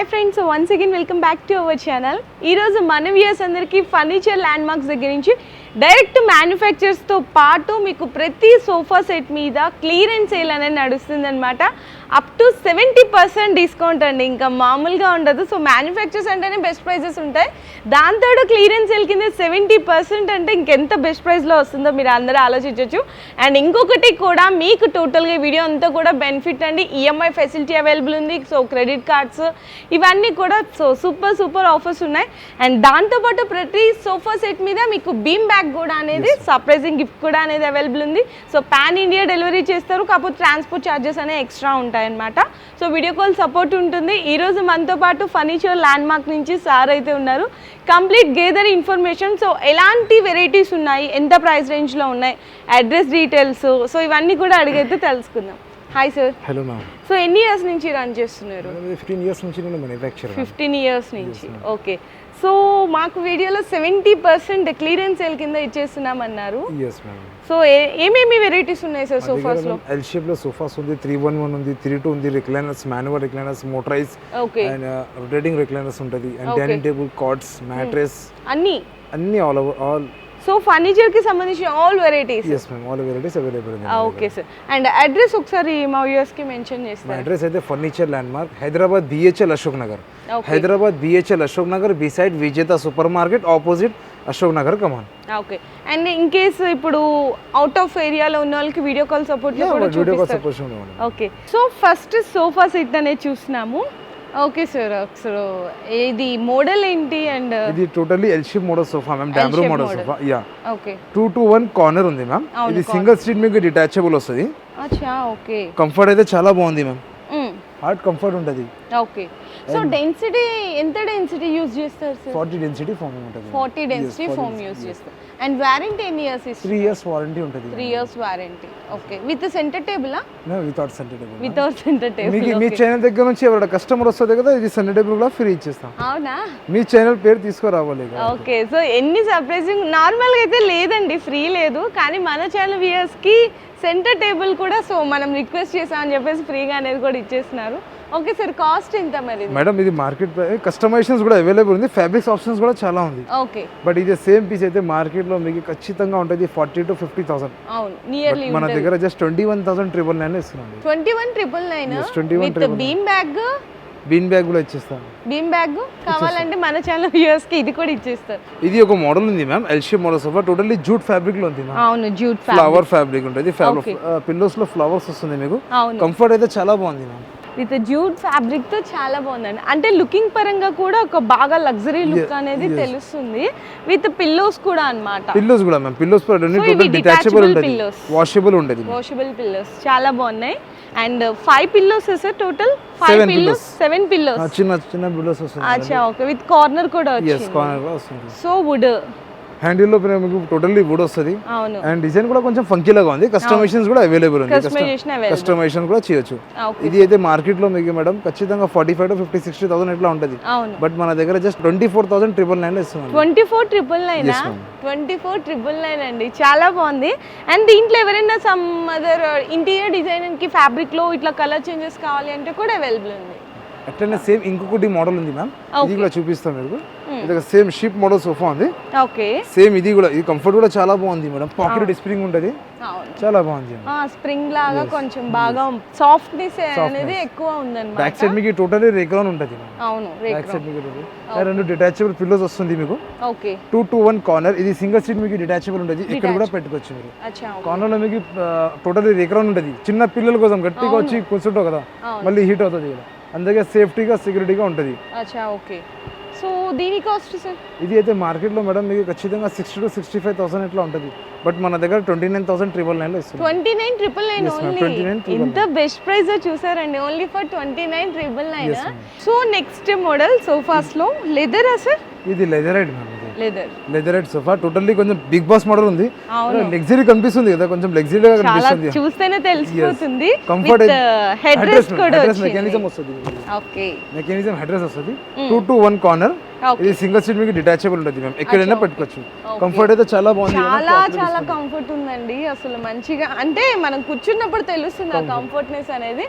Hi friends once again welcome back to our channel ఈరోజు మన views అందరికీ furniture land marks దగ్గర నుంచి డైరెక్ట్ మ్యానుఫ్యాక్చర్స్తో పాటు మీకు ప్రతి సోఫా సెట్ మీద క్లియరెన్స్ సేల్ అనేది నడుస్తుందన్నమాట. Up to seventy percent discount అండి. ఇంకా మామూలుగా ఉండదు. సో మ్యానుఫ్యాక్చర్స్ అంటేనే బెస్ట్ ప్రైజెస్ ఉంటాయి. దాంతో క్లియరెన్స్ సేల్ కింద సెవెంటీ పర్సెంట్ అంటే ఇంకెంత బెస్ట్ ప్రైస్లో వస్తుందో మీరు అందరూ ఆలోచించవచ్చు అండ్ ఇంకొకటి కూడా మీకు టోటల్గా వీడియో అంతా కూడా బెనిఫిట్ అండి. ఈఎంఐ ఫెసిలిటీ అవైలబుల్ ఉంది. సో క్రెడిట్ కార్డ్స్ ఇవన్నీ కూడా సో సూపర్ సూపర్ ఆఫర్స్ ఉన్నాయి. అండ్ దాంతోపాటు ప్రతి సోఫా సెట్ మీద మీకు బీమ్ బ్యాగ్ కూడా అనేది సర్ప్రైజింగ్ గిఫ్ట్ కూడా అనేది అవైలబుల్ ఉంది. సో పాన్ ఇండియా డెలివరీ చేస్తారు. కాకపోతే ట్రాన్స్పోర్ట్ ఛార్జెస్ అనేవి ఎక్స్ట్రా ఉంటాయన్నమాట. సో వీడియో కాల్ సపోర్ట్ ఉంటుంది. ఈ రోజు మనతో పాటు ఫర్నిచర్ ల్యాండ్ మార్క్ నుంచి సార్ అయితే ఉన్నారు. కంప్లీట్ గేదర్ ఇన్ఫర్మేషన్ సో ఎలాంటి వెరైటీస్ ఉన్నాయి? ఎంత ప్రైస్ రేంజ్లో ఉన్నాయి? అడ్రస్ డీటెయిల్స్ సో ఇవన్నీ కూడా అడిగైతే తెలుసుకుందాం. Hi sir hello ma'am so ఎన్ని ఇయర్స్ నుంచి రన్ చేస్తున్నారు? ఫిఫ్టీన్ ఇయర్స్ నుంచి నేను మ్యానుఫ్యాక్చర్ ఫిఫ్టీన్ ఇయర్స్ నుంచి. ఓకే సో మాకు వీడియోలో సెవెంటీ పర్సెంట్ క్లియరెన్స్ సేల్ కింద ఇచ్చేస్తున్నామన్నారు. ఎస్ మ్యామ్ సో ఏమేమి వెరైటీస్ ఉన్నాయి సార్ సోఫాస్లో? ఎల్ షేప్లో సోఫాస్ ఉంది త్రీ వన్ వన్ ఉంది త్రీ టూ ఉంది recliners manual recliners motorise and rotating recliners ఉంటుంది. And dining table cards mattress అన్ని? అన్ని ఆల్ ఓవర్ ఆల్ సో ఫర్నిచర్కి సంబంధించిన all varieties yes ma'am all varieties available ఉంది ఓకే సార్ అండ్ అడ్రస్ ఒకసారి మా వ్యూయర్స్కి మెన్షన్ చేస్తారు? అడ్రస్ అయితే furniture landmark Hyderabad BHL Ashok Nagar. Hyderabad BHL Ashok Nagar beside Vijetha super market opposite Ashok Nagar come on okay and in case ఇప్పుడు out of ఏరియాలో ఉన్న వాళ్ళకి video call support video call support okay so first sofa set అనేది చూస్తున్నాము. Okay sir so ఇది model ఏంటి and ఇది totally L shape model sofa ma'am Damro model. Sofa yeah okay two to one corner ఉంది ma'am ఇది single seat మీకు detachable వస్తుంది. అచ్చా ఓకే కంఫర్ట్ అయితే చాలా బాగుంది మ్యామ్ మ్, హార్డ్ కంఫర్ట్ ఉంటుంది. ఓకే సో డెన్సిటీ ఎంత డెన్సిటీ యూజ్ చేస్తారు సార్ ఫార్టీ డెన్సిటీ ఫామ్ ఉంటుంది. ఫార్టీ డెన్సిటీ ఫోమ్ యూజ్ చేస్తారు. అండ్ వారంటీ ఎన్ని ఇయర్స్ ఇస్తారు? త్రీ ఇయర్స్ వారంటీ ఉంటుంది. Three years warranty okay with center టేబులా without center without center table మీకు మీ ఛానల్ దగ్గర నుంచి ఎవరైనా కస్టమర్ వస్తుంది కదా ఇది సెంటర్ టేబుల్ కూడా ఫ్రీ ఇచ్చేస్తాం. అవునా? మీ ఛానల్ పేరు తీసుకురావాలి. ఓకే సో ఎన్ని సర్ప్రైజింగ్ నార్మల్గా అయితే లేదండి ఫ్రీ లేదు. కానీ మన ఛానల్ వ్యూయర్స్కి సెంటర్ టేబుల్ కూడా సో మనం రిక్వెస్ట్ చేసామని చెప్పేసి ఫ్రీగా అనేది కూడా ఇచ్చేస్తున్నారు. ఓకే సార్ కాస్ట్ ఎంత మరి? మేడం ఇది మార్కెట్ కస్టమైజేషన్స్ కూడా అవైలబుల్ ఉంది. ఫ్యాబ్రిక్స్ ఆప్షన్స్ కూడా చాలా ఉంది. ఓకే బట్ ఇది సేమ్ పీస్ అయితే మార్కెట్లో మీకు ఖచ్చితంగా ఉంటుంది ఫార్టీ టు ఫిఫ్టీ థౌసండ్ అవును నియర్లీ మన దగ్గర just twenty one thousand triple nine ఇస్తున్నాం twenty one triple nine Yes, 21 with triple bean bag bean bag కూడా ఇచ్చేస్తాం. బీమ్ బ్యాగ్ కావాలంటే మన ఛానల్ వ్యూయర్స్కి ఇది కూడా ఇచ్చేస్తారు. ఇది ఒక మోడల్ ఉంది మ్యామ్ ఎల్షీ మోడల్ సోఫా టోటల్లీ జూట్ ఫ్యాబ్రిక్లో ఉంది అవును జూట్ ఫ్లవర్ ఫ్యాబ్రిక్ ఉంటుంది. పిల్లోస్లో ఫ్లవర్స్ వస్తుంది మీకు. కంఫర్ట్ అయితే చాలా బాగుంది మ్యామ్ విత్ జూట్ ఫ్యాబ్రిక్తో చాలా బాగుందండి. అంటే లుకింగ్ పరంగా కూడా ఒక బాగా లగ్జరీ లుక్ అనేది తెలుస్తుంది. విత్ పిల్లోస్ కూడా అన్నమాట. పిల్లోస్ కూడా మ్యామ్. పిల్లోస్ డిటాచబుల్ ఉంటుంది. వాషబుల్ ఉంటుంది వాషబుల్ పిల్లోస్ చాలా బాగున్నాయి. And five pillows sir total five pillows seven pillows చిన్న చిన్న పిల్లోస్ వస్తుంది అచ్చా ఓకే. విత్ కార్నర్ కూడా వచ్చింది. సో వుడ్ హ్యాండిల్లో మీకు టోటల్లీ వుడ్ వస్తుంది. అండ్ డిజైన్ కూడా కొంచెం ఫంకీ లాగా ఉంది కస్టమైజేషన్స్ కూడా అవైలబుల్ ఉంది. కస్టమైజేషన్ కూడా చేయొచ్చు. ఓకే ఇది అయితే మార్కెట్లో మీకు మేడం ఖచ్చితంగా forty five to fifty sixty thousand ఇట్లా ఉంటుంది. బట్ మన దగ్గర just twenty four thousand triple nine ఇస్తున్నాం twenty four triple nine. Twenty four triple nine అండి. చాలా బాగుంది. అండ్ దీంట్లో ఎవరైనా సమ్ అదర్ ఇంటీరియర్ డిజైనింగ్కి ఫ్యాబ్రిక్లో ఇట్లా కలర్ చేంజెస్ కావాలి అంటే కూడా అవైలబుల్ ఉంది. అట్లనే సేమ్ ఇంకొకటి మోడల్ ఉంది మ్యామ్ ఇది. కూడా చూపిస్తాం మీకు. సేమ్ షిప్ మోడల్ సోఫా ఉంది ఓకే సేమ్ ఇది కూడా ఇది కంఫర్ట్ కూడా చాలా బాగుంది మేడం. పాకెట్ స్ప్రింగ్ ఉంటుంది. చాలా బాగుంది స్ప్రింగ్ లాగా కొంచెం బాగా సాఫ్ట్నెస్ అనేది ఎక్కువ ఉందన్నమాట. బ్యాక్ సైడ్ మీకు టోటలీ రేక్రౌన్ ఉంటుంది అవును బ్యాక్ సైడ్ మీకు. రెండు డిటాచబుల్ పిల్లోస్ వస్తుంది మీకు. Okay two to one corner ఇది సింగిల్ సీట్ మీకు డిటాచబుల్ ఉంటుంది. ఇక్కడ కూడా పెట్టుకోవచ్చు మీరు. అచ్చా కార్నర్లో మీకు టోటలీ రేక్రౌన్ ఉంటుంది. చిన్న పిల్లల కోసం గట్టిగా వచ్చి కూర్చుంటావు కదా. మళ్ళీ హీట్ అవుతుంది అందుకే సేఫ్టీగా సెక్యూరిటీగా ఉంటుంది. అచ్చా ఓకే దీని కాస్ట్ సార్ ఇది అయితే మార్కెట్లో మేడం మీకు ఖచ్చితంగా sixty to sixty five thousand ఇట్లా ఉంటుంది. బట్ మన దగ్గర ట్వంటీ నైన్ థౌసండ్ ట్రిపుల్ నైన్లో ఇస్తుంది twenty nine triple nine. Only 29 ఎంత బెస్ట్ ప్రైస్ చూసారండి. Only for twenty nine triple nine so next model సోఫాస్లో లెదరా సార్ ఇది లెదరైడ్ మ్యామ్ ఇది. లెదర్ లెదరైడ్ సోఫా టోటల్లీ కొంచెం బిగ్ బాస్ మోడల్ ఉంది. లగ్జరీ కనిపిస్తుంది కదా కొంచెం లగ్జరీగా చాలా కనిపిస్తుంది. చూస్తేనే తెలిసిపోతుంది. కంఫర్ట్ హెడ్ రెస్ట్ కూడా మెకానిజం వస్తుంది. ఓకే మెకానిజం హెడ్ రెస్ట్ వస్తుంది. Two to one corner Okay. ఇది సింగిల్ సీట్ మీకు డిటాచబుల్ ఉంటుంది మ్యామ్ ఎక్కడైనా పెట్టుకోవచ్చు. కంఫర్ట్ అయితే చాలా బాగుంది చాలా చాలా కంఫర్ట్ ఉందండి. అసలు మంచిగా అంటే మనం కూర్చున్నప్పుడు తెలుస్తుంది ఆ కంఫర్ట్నెస్ అనేది.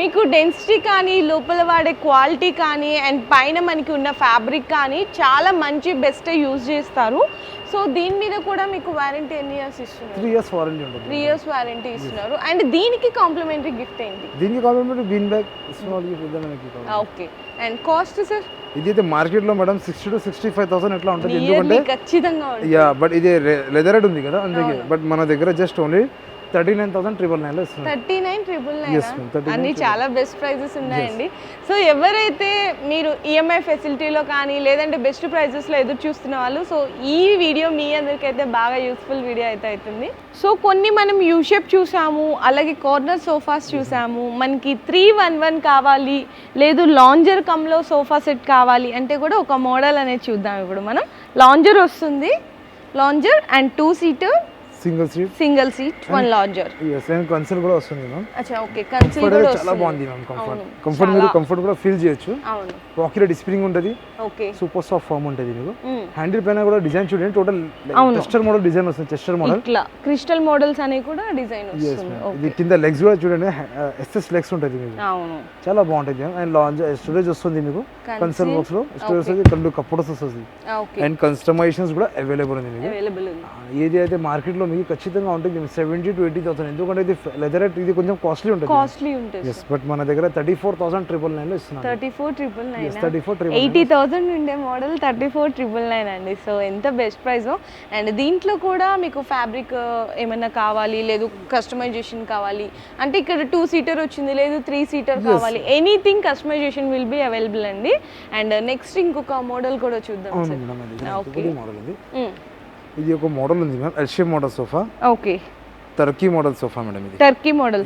మీకు డెన్సిటీ కానీ లోపల వాడే క్వాలిటీ కానీ అండ్ పైన మనకి ఉన్న ఫ్యాబ్రిక్ కానీ చాలా మంచి బెస్ట్ యూజ్ చేస్తారు. సో దీని మీద కూడా మీకు వారంటీ ఎన్ని ఇయర్స్ ఇస్తున్నారు? త్రీ ఇయర్స్ వారంటీ ఉంటుంది త్రీ ఇయర్స్ వారంటీ ఇస్తున్నారు. అండ్ దీనికి కాంప్లిమెంటరీ గిఫ్ట్ ఏంటి? దీనికి కావాలంటే బీన్ బ్యాగ్ కావాలి. ఓకే అండ్ కాస్ట్ సార్ ఇది అయితే మార్కెట్లో madam sixty to sixty five thousand ఎట్లా ఉంటుంది. ఎందుకంటే యా బట్ ఇది లెదర్ ఉంది కదా అందుకే. బట్ మన దగ్గర just only thirty nine thousand triple ఇస్తున్నాం thirty nine triple nine ma'am, 39 అన్ని చాలా బెస్ట్ ప్రైజెస్ ఉన్నాయండి. సో ఎవరైతే మీరు E ఈఎంఐ ఫెసిలిటీలో కానీ లేదంటే బెస్ట్ ప్రైజెస్లో ఎదురు చూస్తున్న వాళ్ళు సో ఈ వీడియో మీ అందరికైతే బాగా యూస్ఫుల్ వీడియో అయితే అవుతుంది. సో కొన్ని మనం యూ షేప్ చూసాము అలాగే కార్నర్ సోఫాస్ చూసాము. మనకి త్రీ వన్ వన్ కావాలి లేదు లాంజర్ కమ్లో సోఫా సెట్ కావాలి అంటే కూడా ఒక మోడల్ అనేది చూద్దాం ఇప్పుడు మనం. లాంజర్ వస్తుంది. Lounger and two seater single seat single seat one lounger yes and console కూడా వస్తుంది మ్యామ్ అచ్చా ఓకే. కన్సిల్ కూడా చాలా బాగుంది మ్యామ్ కంఫర్ట్ కంఫర్ట్ మీరు కంఫర్ట్ కూడా ఫీల్ చేయొచ్చు. అవును. పాకెట్ స్ప్రింగ్ ఉంటుంది. ఓకే. సూపర్ సాఫ్ట్ ఫామ్ ఉంటుంది మీకు. హ్యాండిల్ పైన కూడా డిజైన్ చూడండి టోటల్. టెస్టర్ మోడల్ డిజైన్ వస్తుంది టెస్టర్ మోడల్ ఇట్లా. క్రిస్టల్ మోడల్స్ అనేవి కూడా డిజైన్ వస్తుంది. ఇది కింద లెగ్స్ కూడా చూడండి ఎస్ఎస్ లెగ్స్ ఉంటుంది మీకు. అవును. చాలా బాగుంటుంది అండ్ లాంజ్ స్టోరేజ్ వస్తుంది మీకు. కన్సల్ బాక్స్లో. స్టోరేజ్ వస్తుంది రెండు కప్పుడస్ వస్తుంది. అండ్ కస్టమైజేషన్స్ కూడా అవైలబుల్ ఉంది మీకు. అవైలబుల్ ఉంది. ఏది అయితే మార్కెట్లో మీకు ఖచ్చితంగా ఉంటుంది. సెవెంటీ టు ఎయిటీ థౌసండ్ ఎందుకంటే ఇది లెదర్ ఇది కొంచెం కాస్ట్లీ ఉంటుంది. కాస్ట్లీ ఉంటుంది ఎస్ బట్ మన దగ్గర థర్టీ ఫోర్ థౌసండ్ ట్రిపుల్ నైన్లో ఇస్తున్నాం thirty four triple nine thirty four triple eighty thousand ఉండే model thirty four triple nine అండి. సో ఎంత బెస్ట్ ప్రైస్ అండ్ దీంట్లో కూడా మీకు ఫ్యాబ్రిక్ ఏమైనా కావాలి? లేదు కస్టమైజేషన్ కావాలి? అంటే ఇక్కడ టూ సీటర్ వచ్చింది లేదు త్రీ సీటర్ కావాలి? Anything customization will be available అండి. అండ్ నెక్స్ట్ ఇంకొక మోడల్ కూడా చూద్దాం అవును ఇది ఒక మోడల్ ఉంది ma'am L shape model sofa okay. Turkey model sofa madam ఇది. టర్కీ మోడల్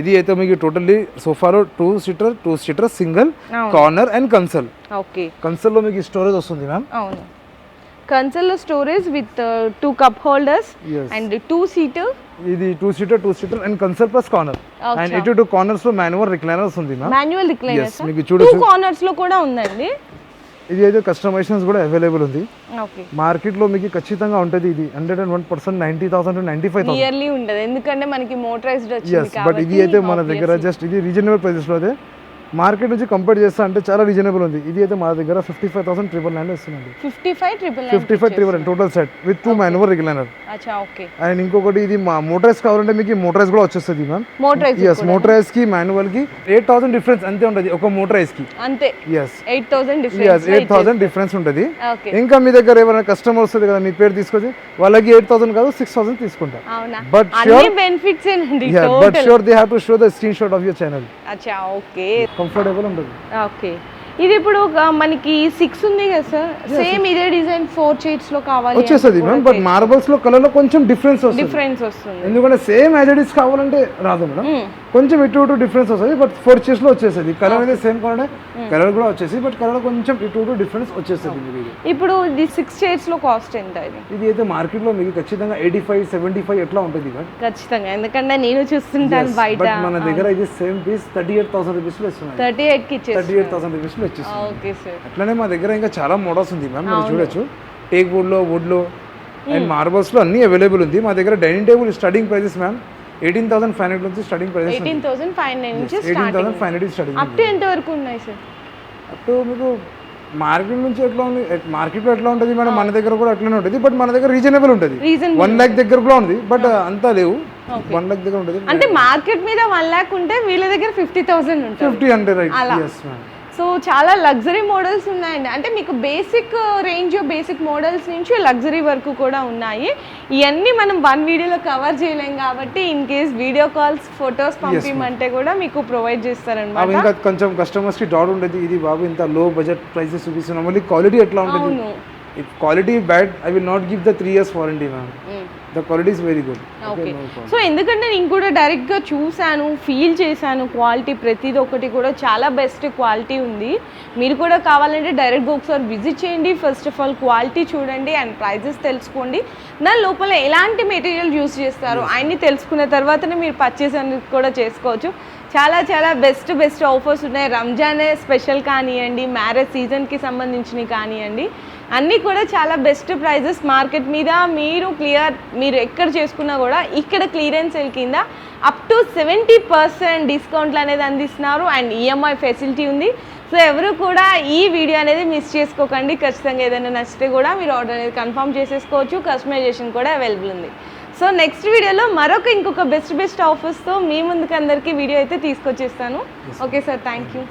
ఇది అయితే మీకు టోటల్లీ సోఫాలో two seater two seater single. Corner and console okay కన్సల్లో మీకు స్టోరేజ్ వస్తుంది మ్యామ్ అవును. Console storage with two cup holders. And two seater ఇది two seater two seater and console plus corner. And ఇటు two కార్నర్స్లో manual recliners ఉంది ma'am manual recliner Yes, మీకు two చూడొచ్చు. కార్నర్స్లో కూడా ఉందండి. ఇది అయితే కస్టమైజేషన్స్ కూడా అవైలబుల్ ఉంది. ఓకే. మార్కెట్లో మీకు ఖచ్చితంగా ఉంటుంది ఇది. Hundred and one percent ninety thousand to ninety five thousand nearly ఉండదు. ఎందుకంటే మనకి మోటరైజ్డ్ వచ్చింది బట్ ఇది అయితే మన దగ్గర జస్ట్ ఇది రీజనబుల్ ప్రైసెస్లో అయితే మార్కెట్ నుంచి కంపేర్ చేస్తా అంటే చాలా రీజనబుల్ ఉంది. ఇది అయితే మా దగ్గర fifty five thousand triple nine ఇస్తుంది fifty five triple fifty five triple nine total set with two manual regular and ఇంకొకటి ఇది మా మోటరైజ్ కావాలంటే మీకు మోటరైజ్ కూడా వచ్చేస్తుంది మ్యామ్ ఎస్ మోటరైజ్కి మాన్యువల్కి ఎయిట్ థౌసండ్ డిఫరెన్స్ అంతే ఉంటుంది ఒక మోటరైజ్కి. అంతే. Yes eight thousand difference eight thousand difference ఉంటుంది. ఇంకా మీ దగ్గర ఎవరైనా కస్టమర్ వస్తుంది కదా మీ పేరు తీసుకొచ్చి వాళ్ళకి ఎయిట్ థౌసండ్ కాదు సిక్స్ థౌసండ్ తీసుకుంటాం. అవునా? But benefits but sure they have to show the screenshot of your channel అచ్చా ఓకే. కంఫర్టబుల్ ఉంటుంది. ఓకే ఇది ఇప్పుడు మనకి సిక్స్ ఉంది కదా సార్ సేమ్ ఇదే డిజైన్ ఫోర్ చైర్స్లో కావాలి వచ్చేస్తుంది మ్యామ్ బట్ మార్బల్స్లో కలర్లో కొంచెం డిఫరెన్స్ వస్తుంది. డిఫరెన్స్ వస్తుంది. ఎందుకంటే సేమ్ యాజ్ కావాలంటే రాదు మేడం. Hmm. కొంచెం ఇటు ఇటు డిఫరెన్స్ వస్తుంది బట్ ఫోర్ చైర్స్లో వచ్చేస్తుంది. కలర్ అనేది సేమ్ కావాలంటే కలర్ కూడా వచ్చేసి బట్ కలర్ కొంచెం ఇటు ఇటు డిఫరెన్స్ ఇది ఇప్పుడు ఇది సిక్స్ చైర్స్లో కాస్ట్ ఎంత ఇది? ఇది అయితే మార్కెట్లో మీకు ఖచ్చితంగా ఎయిటీ ఫైవ్ సెవెంటీ ఫైవ్ ఎట్లా ఉంటుంది ఖచ్చితంగా ఎందుకంటే నేను చూస్తుంటాను బయట. మన దగ్గర ఇది same piece thirty eight thousand రూపీస్లో ఇస్తున్నాయి. థర్టీ ఎయిట్కి ఇచ్చేసి థర్టీ ఎయిట్ థౌసండ్ రూపీస్లో ఓకే సార్ అట్లనే మా దగ్గర ఇంకా చాలా మోడల్స్ ఉంది మ్యామ్ మీరు చూడొచ్చు. టేక్ వుడ్లో వుడ్లో అండ్ మార్బల్స్లో అన్ని అవైలబుల్ ఉంది. మా దగ్గర dining table starting prices ma'am eighteen thousand five hundred నుంచి starting prices eighteen thousand five nine నుంచి eighteen thousand five hundred starting up to ఎంత వరకు ఉన్నాయి సార్? అప్పుడు మీకు మార్కెట్ నుంచి ఎట్లా ఉంది? మార్కెట్లో ఎట్లా ఉంటుంది? మేడం మన దగ్గర కూడా అట్లనే ఉంటుంది. బట్ మన దగ్గర రీజనబుల్ ఉంటుంది. వన్ ల్యాక్ దగ్గర కూడా ఉంది. బట్ అంతా లేవు. వన్ ల్యాక్ దగ్గర ఉంటుంది. అంటే మార్కెట్ మీద వన్ ల్యాక్ ఉంటే వీళ్ళ దగ్గర ఫిఫ్టీ థౌసండ్ ఉంటుంది. Fifty hundred right yes ma'am so చాలా లగ్జరీ మోడల్స్ ఉన్నాయండి. అంటే మీకు బేసిక్ రేంజ్ బేసిక్ మోడల్స్ నుంచి లగ్జరీ వరకు కూడా ఉన్నాయి. ఇవన్నీ మనం వన్ వీడియోలో కవర్ చేయలేం కాబట్టి in case video calls photos పంపించమంటే కూడా మీకు ప్రొవైడ్ చేస్తారనమాట ఇంకా కొంచెం కస్టమర్స్కి డౌట్ ఉంటుంది ఇది బాబు ఇంత లో బడ్జెట్ ప్రైసెస్ చూపిస్తున్నాం. మళ్ళీ క్వాలిటీ ఎట్లా ఉంటుంది? Quality bad I will not give the three years warranty ma'am the quality is very good okay so ఎందుకంటే నేను కూడా డైరెక్ట్గా చూశాను ఫీల్ చేశాను క్వాలిటీ ప్రతిది ఒకటి కూడా చాలా బెస్ట్ క్వాలిటీ ఉంది. మీరు కూడా కావాలంటే డైరెక్ట్గా ఒకసారి విజిట్ చేయండి. ఫస్ట్ ఆఫ్ ఆల్ క్వాలిటీ చూడండి అండ్ ప్రైజెస్ తెలుసుకోండి. దాని లోపల ఎలాంటి మెటీరియల్ యూస్ చేస్తారు అన్ని తెలుసుకున్న తర్వాతనే మీరు పర్చేస్ అనేది కూడా చేసుకోవచ్చు. చాలా చాలా బెస్ట్ బెస్ట్ ఆఫర్స్ ఉన్నాయి. రంజాన్ స్పెషల్ కానివ్వండి మ్యారేజ్ సీజన్కి సంబంధించినవి కానివ్వండి అన్నీ కూడా చాలా బెస్ట్ ప్రైజెస్ మార్కెట్ మీద మీరు క్లియర్ మీరు ఎక్కడ చేసుకున్నా కూడా ఇక్కడ క్లియరెన్స్ సేల్ కింద అప్ టు సెవెంటీ పర్సెంట్ డిస్కౌంట్లు అనేది అందిస్తున్నారు. అండ్ ఈఎంఐ ఫెసిలిటీ ఉంది. సో ఎవరు కూడా ఈ వీడియో అనేది మిస్ చేసుకోకండి. ఖచ్చితంగా ఏదైనా నచ్చితే కూడా మీరు ఆర్డర్ అనేది కన్ఫర్మ్ చేసేసుకోవచ్చు. కస్టమైజేషన్ కూడా అవైలబుల్ ఉంది. సో నెక్స్ట్ వీడియోలో మరొక ఇంకొక బెస్ట్ బెస్ట్ ఆఫర్స్తో మీ ముందుకు అందరికీ వీడియో అయితే తీసుకొచ్చేస్తాను. Okay sir thank you